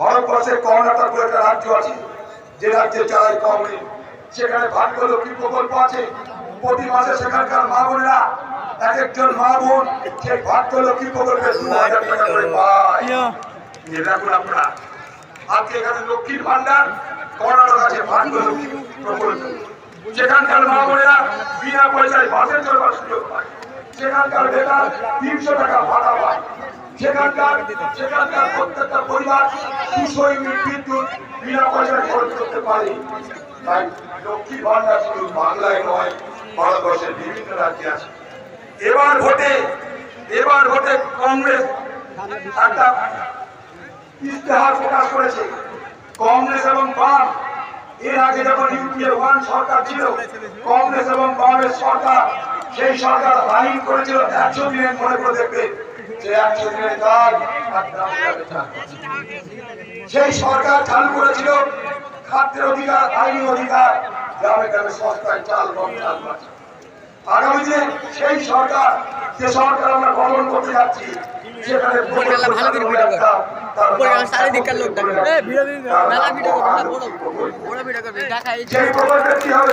ভারতবর্ষে কর্ণাটক বলে একটা রাজ্য আছে যে রাজ্যে চালায় কংগ্রেস সেখানে ভাগ্য লক্ষ্মী প্রকল্প আছে। প্রতি মাসে সেখানকার মা বোনেরা এক একজন মা বোন সেই ভাগ্য লক্ষ্মী প্রকল্পে দু হাজার টাকা করে পায়। দেখুন আপনারা। আজকে এখানে লক্ষ্মীর ভান্ডার কর্ণাটক আছে ভাগ্য লক্ষ্মী প্রকল্প। সেখানকার মা বোনেরা বিনা পয়সায় বাসে চলবার সুযোগ পায়। সেখানকার বেকার তিনশো টাকা ভাড়া পায়। সেখানকার সেখানকার প্রত্যেকটা পরিবার দুশো ইউনিট বিদ্যুৎ, বিনা পয়সায় খরচ করতে পারে। তাই লক্ষ্মী ভান্ডার শুধু বাংলায় নয়, ভারতবর্ষের বিভিন্ন রাজ্যে আছে। এবার ভোটে এবার ভোটে কংগ্রেস একটা ইস্তেহার প্রকাশ করেছে। কংগ্রেস এবং বাম, এর আগে যখন ইউপিএ ওয়ান সরকার ছিল, কংগ্রেস এবং বামের সরকার সেই সরকার আইন করেছিল, একশো দিনের মনে করে দেখবে। যে একশো দিনের কাজ আর দাম যাবে চার বছর। সেই সরকার চালু করেছিল খাদ্যের অধিকার আইনি অধিকার গ্রামে গ্রামে সস্তায় চাল গম চাল আগামী দিনে সেই সরকার যে সরকার আমরা গঠন করতে যাচ্ছি সেখানে সেই প্রকল্পে কি হবে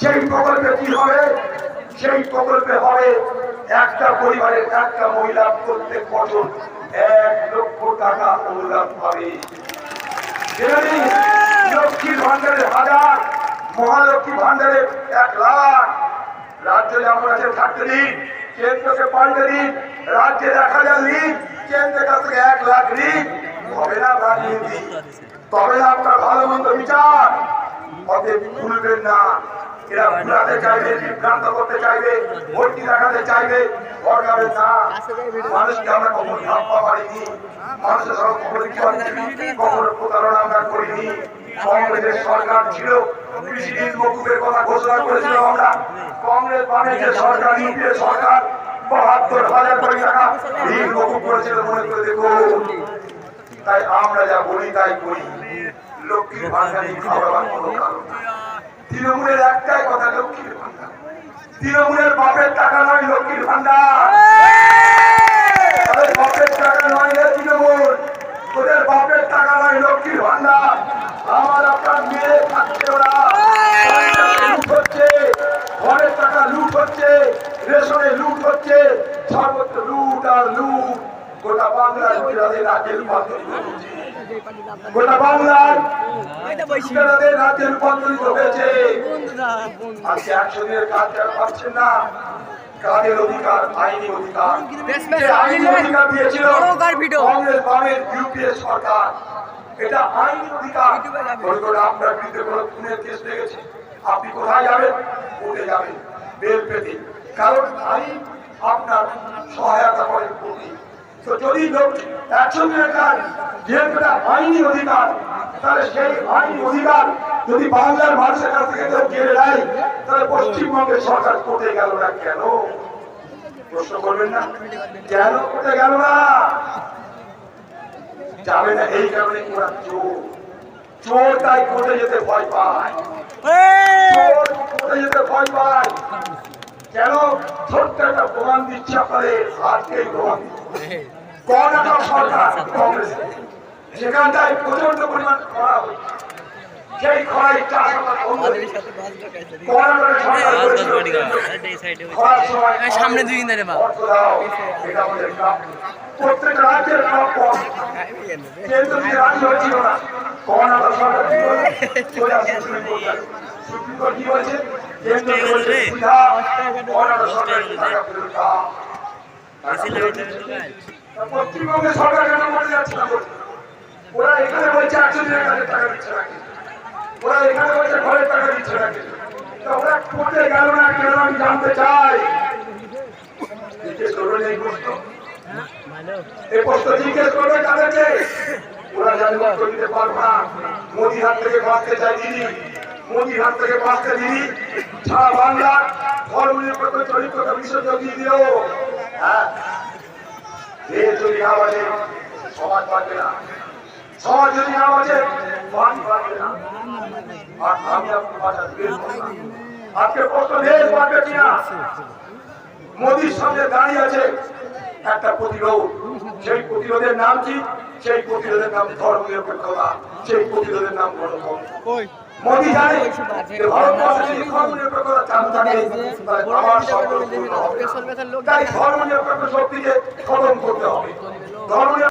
সেই প্রকল্পে কি হবে? সেই প্রকল্পে হবে একটা পরিবারের একটা মহিলা প্রত্যেক বছর এক লক্ষ টাকা অনুদান পাবে। লক্ষ্মীর ভান্ডারের হাজার মহালক্ষ্মী ভান্ডারের এক লাখ, রাজ্যে যেমন আছে থাকতে দিন, কেন্দ্রকে পাল্টে দিন, রাজ্যে এক হাজার ঋণ কেন্দ্রের কাছ থেকে এক লাখ ঋণ হবে না রাজনীতি তবে আপনার ভালো মন্দ বিচার, অতএব ভুলবেন না। এরা ভুলাতে চাইবে, বিভ্রান্ত করতে চাইবে ভর্তি দেখাতে চাইবে সরকারের না। মানুষকে আমরা কখনো ধাপ্পা পারিনি। মানুষের কখনো কখনো প্রতারণা আমরা করিনি। কংগ্রেসের সরকার ছিল কৃষি মকুবের কথা ঘোষণা করেছিল আমরা। কংগ্রেস বামের যে সরকার, ইউপিএ সরকার, বাহাত্তর হাজার কোটি টাকা ঋণ মকুব করেছিল মনে করে দেখুন। তাই আমরা যা বলি তাই করি। লক্ষ্মীর ভান্ডারে খাওয়াবার কোনো কারণ। তৃণমূলের একটাই কথা, লক্ষ্মীর ভান্ডার তৃণমূলের বাপের টাকা নয় লক্ষ্মীর ভান্ডার তাদের বাপের টাকা নয় তৃণমূল। ওদের বাপের টাকা নয় লক্ষ্মীর ভান্ডার আমার আপনার মেয়ে খাচ্ছে ওরা। হচ্ছে, ঘরের টাকা লুট হচ্ছে, রেশনে লুট হচ্ছে, সর্বত্র লুট আর লুট। গোটা বাংলার রাজ্যের রূপান্তরিত গোটা বাংলার বিরাদের রাজ্যে রূপান্তরিত হয়েছে। আজকে একশো দিনের কাজ যারা পাচ্ছেন না? কাদের অধিকার? আইনি অধিকার। যে আইনি অধিকার দিয়েছিল কংগ্রেস বামের ইউপিএ সরকার। এটা আইনি অধিকার। যাবে। করে আপনার বিরুদ্ধে কোনো খুনের কেস লেগেছে। আপনি কোথায় যাবেন? কোর্টে যাবেন। বেল পেতে। কারণ আইন আপনার সহায়তা করে তো যদি লোক দিনের কাজ যেহেতু আইনি অধিকার তাহলে সেই আইনি অধিকার যদি বাংলার মানুষের কাছ থেকে কেউ কেড়ে নেয় তাহলে পশ্চিমবঙ্গের সরকার কোর্টে গেল না কেন? প্রশ্ন করবেন না। কেন কোর্টে গেল না? যাবে না এই কারণে ওরা চোর। চোর তাই কোর্টে যেতে ভয় পায়। চোর কোর্টে যেতে ভয় পায়। কেন? ছোট্ট একটা প্রমাণ দিচ্ছে আপনাদের আজকেই প্রমাণ কর্ণাটক সরকার কংগ্রেস। সেখানটায় প্রচণ্ড পরিমাণ খরা হচ্ছে। সেই সময় সামনে দুই দিন ধরে। প্রত্যেক রাজ্যের কেন্দ্র না কর্ণাটক সরকার কোর্ট কি বলছে? কেন্দ্র থেকে সুবিধা, কর্ণাটক সরকারকে টাকা ফেরত দাও। পশ্চিমবঙ্গে সরকার কেন বলে যাচ্ছে না? ওরা এখানে বলছে একশো দিনের টাকা দিচ্ছে না ওরা এখানে বলছে ঘরের টাকা দিচ্ছে না ওরা কোর্টে গেল না কেন আমি জানতে চাই? জিজ্ঞেস করবেন এই প্রশ্ন। এই প্রশ্ন জিজ্ঞেস করবে তাদেরকে। ওরা জানি উত্তর দিতে পারব না। মোদির হাত থেকে বাঁচতে চাই দিদি। মোদির হাত থেকে বাঁচতে দিদি সারা বাংলার ধর্ম নিরপেক্ষ চরিত্রকে বিসর্জন দিও হ্যাঁ? যদি না বাজে, সমাজ না। সমাজ যদি না বাজে না। আর আমি আপনি বাঁচা দেশ আজকে প্রশ্ন দেশ কিনা? মোদির সঙ্গে দাঁড়িয়ে আছে একটা প্রতিরোধ। সেই প্রতিরোধের নাম কি? সেই প্রতিরোধের নাম ধর্ম সেই প্রতিরোধের নাম গণতন্ত্র। মোদি জানে যে ভারতবর্ষে ধর্ম নিরপেক্ষতা চালু থাকে আমার না। তাই ধর্ম নিরপেক্ষ শক্তিকে খতম করতে হবে। ধর্ম